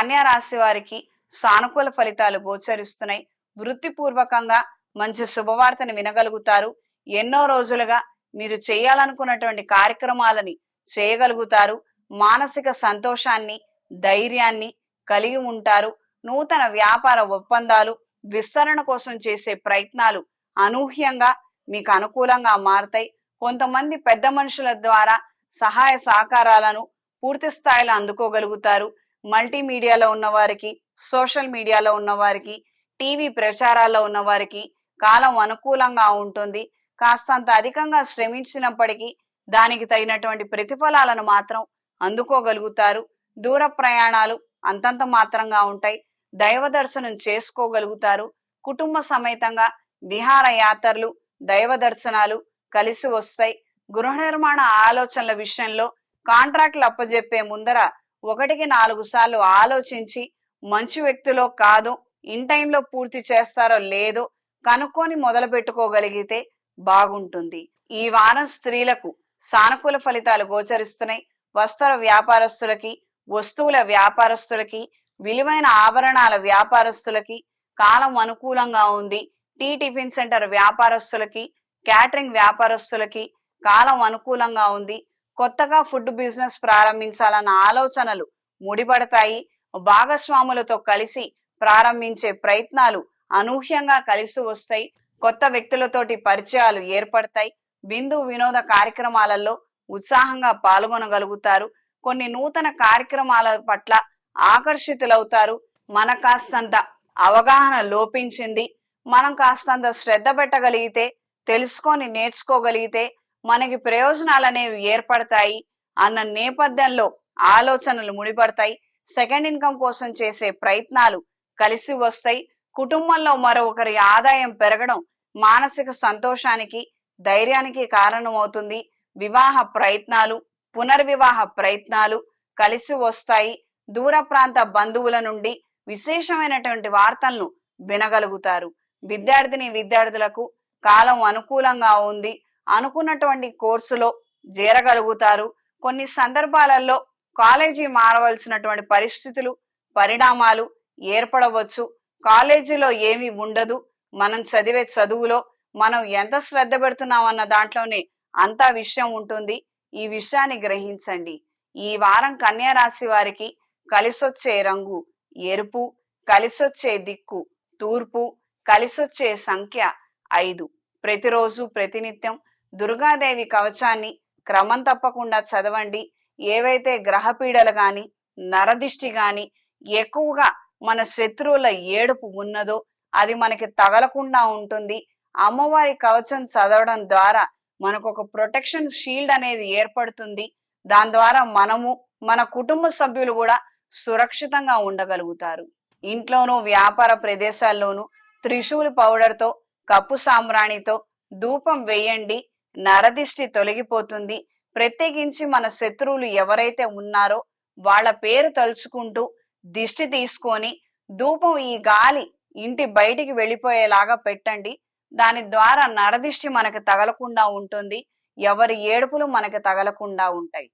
కన్యా రాశి వారికి సానుకూల ఫలితాలు గోచరిస్తున్నాయి. వృత్తిపూర్వకంగా మంచి శుభవార్తను వినగలుగుతారు. ఎన్నో రోజులుగా మీరు చేయాలనుకున్నటువంటి కార్యక్రమాలని చేయగలుగుతారు. మానసిక సంతోషాన్ని ధైర్యాన్ని కలిగి ఉంటారు. నూతన వ్యాపార ఒప్పందాలు విస్తరణ కోసం చేసే ప్రయత్నాలు అనూహ్యంగా మీకు అనుకూలంగా మారతాయి. కొంతమంది పెద్ద మనుషుల ద్వారా సహాయ సహకారాలను పూర్తి స్థాయిలో అందుకోగలుగుతారు. మల్టీమీడియాలో ఉన్న వారికి సోషల్ మీడియాలో ఉన్న వారికి టీవీ ప్రచారాల్లో ఉన్న వారికి కాలం అనుకూలంగా ఉంటుంది. కాస్తంత అధికంగా శ్రమించినప్పటికీ దానికి తగినటువంటి ప్రతిఫలాలను మాత్రం అందుకోగలుగుతారు. దూర ప్రయాణాలు అంతంత మాత్రంగా ఉంటాయి. దైవ దర్శనం చేసుకోగలుగుతారు. కుటుంబ సమేతంగా విహార యాత్రలు దైవ దర్శనాలు కలిసి వస్తాయి. గృహ నిర్మాణ ఆలోచనల విషయంలో కాంట్రాక్ట్లు అప్పజెప్పే ముందర ఒకటికి నాలుగు సార్లు ఆలోచించి మంచి వ్యక్తిలో కాదు ఇన్ టైంలో పూర్తి చేస్తారో లేదో కనుక్కొని మొదలు పెట్టుకోగలిగితే బాగుంటుంది. ఈ వారం స్త్రీలకు సానుకూల ఫలితాలు గోచరిస్తున్నాయి. వస్త్ర వ్యాపారస్తులకి వస్తువుల వ్యాపారస్తులకి విలువైన ఆభరణాల వ్యాపారస్తులకి కాలం అనుకూలంగా ఉంది. టీ టిఫిన్ సెంటర్ వ్యాపారస్తులకి క్యాటరింగ్ వ్యాపారస్తులకి కాలం అనుకూలంగా ఉంది. కొత్తగా ఫుడ్ బిజినెస్ ప్రారంభించాలన్న ఆలోచనలు ముడిపడతాయి. భాగస్వాములతో కలిసి ప్రారంభించే ప్రయత్నాలు అనూహ్యంగా కలిసి వస్తాయి. కొత్త వ్యక్తులతోటి పరిచయాలు ఏర్పడతాయి. బిందు వినోద కార్యక్రమాలలో ఉత్సాహంగా పాల్గొనగలుగుతారు. కొన్ని నూతన కార్యక్రమాల పట్ల ఆకర్షితులవుతారు. మన కాస్తంత అవగాహన లోపించింది. మనం కాస్తంత శ్రద్ధ పెట్టగలిగితే తెలుసుకొని నేర్చుకోగలిగితే మనకి ప్రయోజనాలు అనేవి ఏర్పడతాయి అన్న నేపథ్యంలో ఆలోచనలు ముడిపడతాయి. సెకండ్ ఇన్కమ్ కోసం చేసే ప్రయత్నాలు కలిసి వస్తాయి. కుటుంబంలో మరొకరి ఆదాయం పెరగడం మానసిక సంతోషానికి ధైర్యానికి కారణమవుతుంది. వివాహ ప్రయత్నాలు పునర్వివాహ ప్రయత్నాలు కలిసి వస్తాయి. దూర ప్రాంత బంధువుల నుండి విశేషమైనటువంటి వార్తలను వినగలుగుతారు. విద్యార్థిని విద్యార్థులకు కాలం అనుకూలంగా ఉంది. అనుకున్నటువంటి కోర్సులో చేరగలుగుతారు. కొన్ని సందర్భాలలో కాలేజీ మారవలసినటువంటి పరిస్థితులు పరిణామాలు ఏర్పడవచ్చు. కాలేజీలో ఏమీ ఉండదు. మనం చదివే చదువులో మనం ఎంత శ్రద్ధ పెడుతున్నాం అన్న దాంట్లోనే అంతా విషయం ఉంటుంది. ఈ విషయాన్ని గ్రహించండి. ఈ వారం కన్యా రాశి వారికి కలిసొచ్చే రంగు ఎరుపు కలిసొచ్చే దిక్కు తూర్పు కలిసొచ్చే సంఖ్య ఐదు. ప్రతిరోజు ప్రతినిత్యం దుర్గాదేవి కవచాన్ని క్రమం తప్పకుండా చదవండి. ఏవైతే గ్రహపీడలు గాని నరదిష్టి గాని ఎక్కువగా మన శత్రువుల ఏడుపు ఉన్నదో అది మనకి తగలకుండా ఉంటుంది. అమ్మవారి కవచం చదవడం ద్వారా మనకు ఒక ప్రొటెక్షన్ షీల్డ్ అనేది ఏర్పడుతుంది. దాని ద్వారా మనము మన కుటుంబ సభ్యులు కూడా సురక్షితంగా ఉండగలుగుతారు. ఇంట్లోనూ వ్యాపార ప్రదేశాల్లోనూ త్రిశూల్ పౌడర్తో కప్పు సాంబ్రాణితో ధూపం వేయండి. నరదిష్టి తొలగిపోతుంది. ప్రత్యేకించి మన శత్రువులు ఎవరైతే ఉన్నారో వాళ్ళ పేరు తలుచుకుంటూ దిష్టి తీసుకొని ధూపం ఈ గాలి ఇంటి బయటికి వెళ్ళిపోయేలాగా పెట్టండి. దాని ద్వారా నరదిష్టి మనకు తగలకుండా ఉంటుంది. ఎవరి ఏడుపులు మనకు తగలకుండా ఉంటాయి.